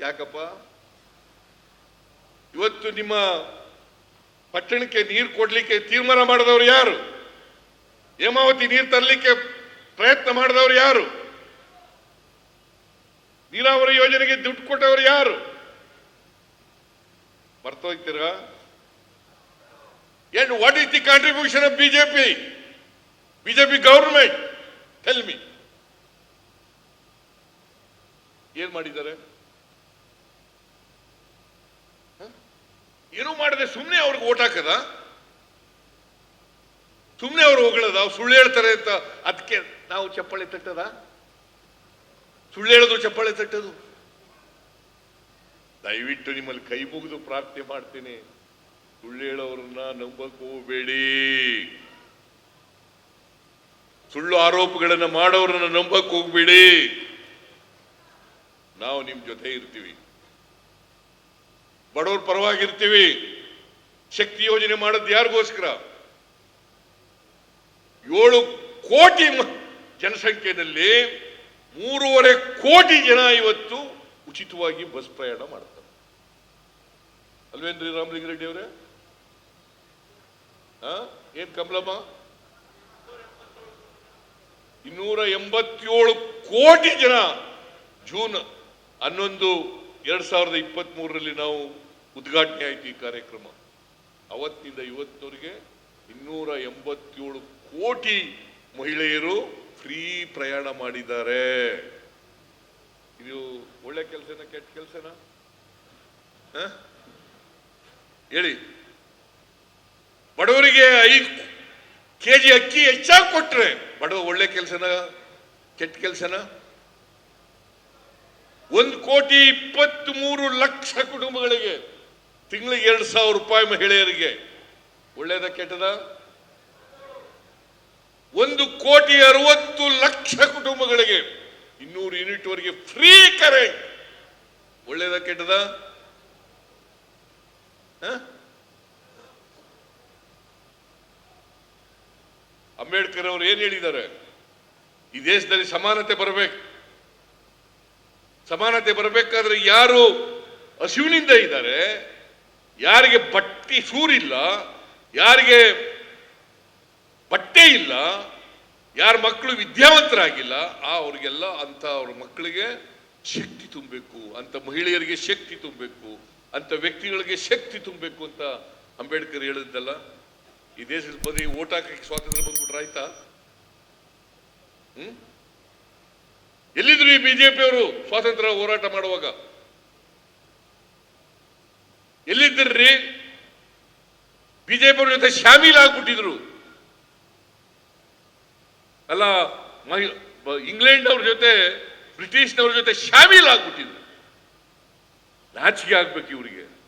ಯಾಕಪ್ಪ? ಇವತ್ತು ನಿಮ್ಮ ಪಟ್ಟಣಕ್ಕೆ ನೀರು ಕೊಡ್ಲಿಕ್ಕೆ ತೀರ್ಮಾನ ಮಾಡಿದವರು ಯಾರು? ಹೇಮಾವತಿ ನೀರು ತರಲಿಕ್ಕೆ ಪ್ರಯತ್ನ ಮಾಡಿದವರು ಯಾರು? ನೀರಾವರಿ ಯೋಜನೆಗೆ ದುಡ್ಡು ಕೊಟ್ಟವರು ಯಾರು? ಬರ್ತೋಗ್ತೀರಾ And what is the contribution of BJP BJP government? Tell me. ಏನ್ ಮಾಡಿದ್ದಾರೆ? ಏನೂ ಮಾಡದೆ ಸುಮ್ಮನೆ ಅವ್ರಿಗೆ ಓಟ್ ಹಾಕದ? ಸುಮ್ಮನೆ ಅವ್ರು ಹೊಗಳದ? ಸುಳ್ಳು ಹೇಳ್ತಾರೆ ಅಂತ ಅದಕ್ಕೆ ನಾವು ಚಪ್ಪಾಳೆ ತಟ್ಟದ? ಸುಳ್ಳು ಹೇಳೋದು ಚಪ್ಪಾಳೆ ತಟ್ಟದು? ದಯವಿಟ್ಟು ನಿಮ್ಮಲ್ಲಿ ಕೈ ಮುಗಿದು ಪ್ರಾರ್ಥನೆ ಮಾಡ್ತೀನಿ. ಸುಳ್ಳು ಹೇಳೋರನ್ನ ನಂಬಕೋಬೇಡಿ. ಸುಳ್ಳು ಆರೋಪಗಳನ್ನು ಮಾಡೋರನ್ನ ನಂಬಕ್ಕೆ ಹೋಗ್ಬೇಡಿ. ನಾವು ನಿಮ್ ಜೊತೆ ಇರ್ತೀವಿ. ಬಡವ್ರ ಪರವಾಗಿರ್ತೀವಿ. ಶಕ್ತಿ ಯೋಜನೆ ಮಾಡೋದು ಯಾರಿಗೋಸ್ಕರ? ಏಳು ಕೋಟಿ ಜನಸಂಖ್ಯೆಯಲ್ಲಿ ಮೂರುವರೆ ಕೋಟಿ ಜನ ಇವತ್ತು ಉಚಿತವಾಗಿ ಬಸ್ ಪ್ರಯಾಣ ಮಾಡ್ತಾರೆ. ಅಲ್ವೇನ್ರಿ ರಾಮಲಿಂಗರೆಡ್ಡಿ ಅವರೇ? ಏನ್ ಕಮಲಮ್ಮ ಇನ್ನೂರ ಎಂಬತ್ತೇಳು ಕೋಟಿ ಜನ ಜೂನ್ ಹನ್ನೊಂದು ಎರಡ್ ಸಾವಿರದ ಇಪ್ಪತ್ತ್ ಮೂರರಲ್ಲಿ ನಾವು ಉದ್ಘಾಟನೆ ಆಯ್ತು ಈ ಕಾರ್ಯಕ್ರಮ. ಅವತ್ತಿಂದ ಇವತ್ತಿನವರೆಗೆ ಇನ್ನೂರ ಎಂಬತ್ತೇಳು ಕೋಟಿ ಮಹಿಳೆಯರು ಫ್ರೀ ಪ್ರಯಾಣ ಮಾಡಿದ್ದಾರೆ. ಇದು ಒಳ್ಳೆ ಕೆಲಸನ ಕೆಟ್ಟ ಕೆಲಸನ? ಹೇಳಿ. ಬಡವರಿಗೆ ಐದು ಕೆ ಜಿ ಅಕ್ಕಿ ಹೆಚ್ಚಾಗಿ ಕೊಟ್ರೆ ಬಡವ ಒಳ್ಳೆ ಕೆಲಸನ ಕೆಟ್ಟ ಕೆಲಸನ? ಒಂದು ಕೋಟಿ ಇಪ್ಪತ್ತ್ ಮೂರು ಲಕ್ಷ ಕುಟುಂಬಗಳಿಗೆ ತಿಂಗಳಿಗೆ ಎರಡು ಸಾವಿರ ರೂಪಾಯಿ ಮಹಿಳೆಯರಿಗೆ ಒಳ್ಳೇದ ಕೆಟ್ಟದ? ಒಂದು ಕೋಟಿ ಅರವತ್ತು ಲಕ್ಷ ಕುಟುಂಬಗಳಿಗೆ ಇನ್ನೂರು ಯೂನಿಟ್ ವರೆಗೆ ಫ್ರೀ ಕರೆಂಟ್ ಒಳ್ಳೇದ ಕೆಟ್ಟದ? ಅಂಬೇಡ್ಕರ್ ಅವರು ಏನ್ ಹೇಳಿದ್ದಾರೆ? ಈ ದೇಶದಲ್ಲಿ ಸಮಾನತೆ ಬರಬೇಕು. ಸಮಾನತೆ ಬರಬೇಕಾದ್ರೆ ಯಾರು ಹಸಿವಿನಿಂದ ಇದ್ದಾರೆ, ಯಾರಿಗೆ ಬಟ್ಟಿ ಸೂರಿಲ್ಲ ಯಾರಿಗೆ ಬಟ್ಟೆ ಇಲ್ಲ, ಯಾರ ಮಕ್ಕಳು ವಿದ್ಯಾವಂತರಾಗಿಲ್ಲ, ಆ ಅವ್ರಿಗೆಲ್ಲ ಅಂತ ಅವ್ರ ಮಕ್ಕಳಿಗೆ ಶಕ್ತಿ ತುಂಬಬೇಕು, ಅಂತ ಮಹಿಳೆಯರಿಗೆ ಶಕ್ತಿ ತುಂಬಬೇಕು, ಅಂತ ವ್ಯಕ್ತಿಗಳಿಗೆ ಶಕ್ತಿ ತುಂಬಬೇಕು ಅಂತ ಅಂಬೇಡ್ಕರ್ ಹೇಳಿದ್ದಲ್ಲ, ಈ ದೇಶದ ಬರೀ ಓಟ್ ಹಾಕಕ್ಕೆ ಸ್ವಾತಂತ್ರ್ಯ ಬಂದ್ಬಿಟ್ರೆ ಆಯ್ತಾ? ಹ್ಮ್? ಎಲ್ಲಿದ್ರು ಈ ಬಿಜೆಪಿ ಅವರು ಸ್ವಾತಂತ್ರ್ಯ ಹೋರಾಟ ಮಾಡುವಾಗ? ಎಲ್ಲಿದ್ದರ್ರಿ ಬಿಜೆಪಿ ಅವ್ರ ಜೊತೆ ಶಾಮೀಲ್ ಆಗ್ಬಿಟ್ಟಿದ್ರು. ಅಲ್ಲ ಇಂಗ್ಲೆಂಡ್ ಅವ್ರ ಜೊತೆ, ಬ್ರಿಟಿಷ್ನವ್ರ ಜೊತೆ ಶಾಮೀಲ್ ಆಗ್ಬಿಟ್ಟಿದ್ರು. ನಾಚಿಕೆ ಆಗ್ಬೇಕು ಇವರಿಗೆ.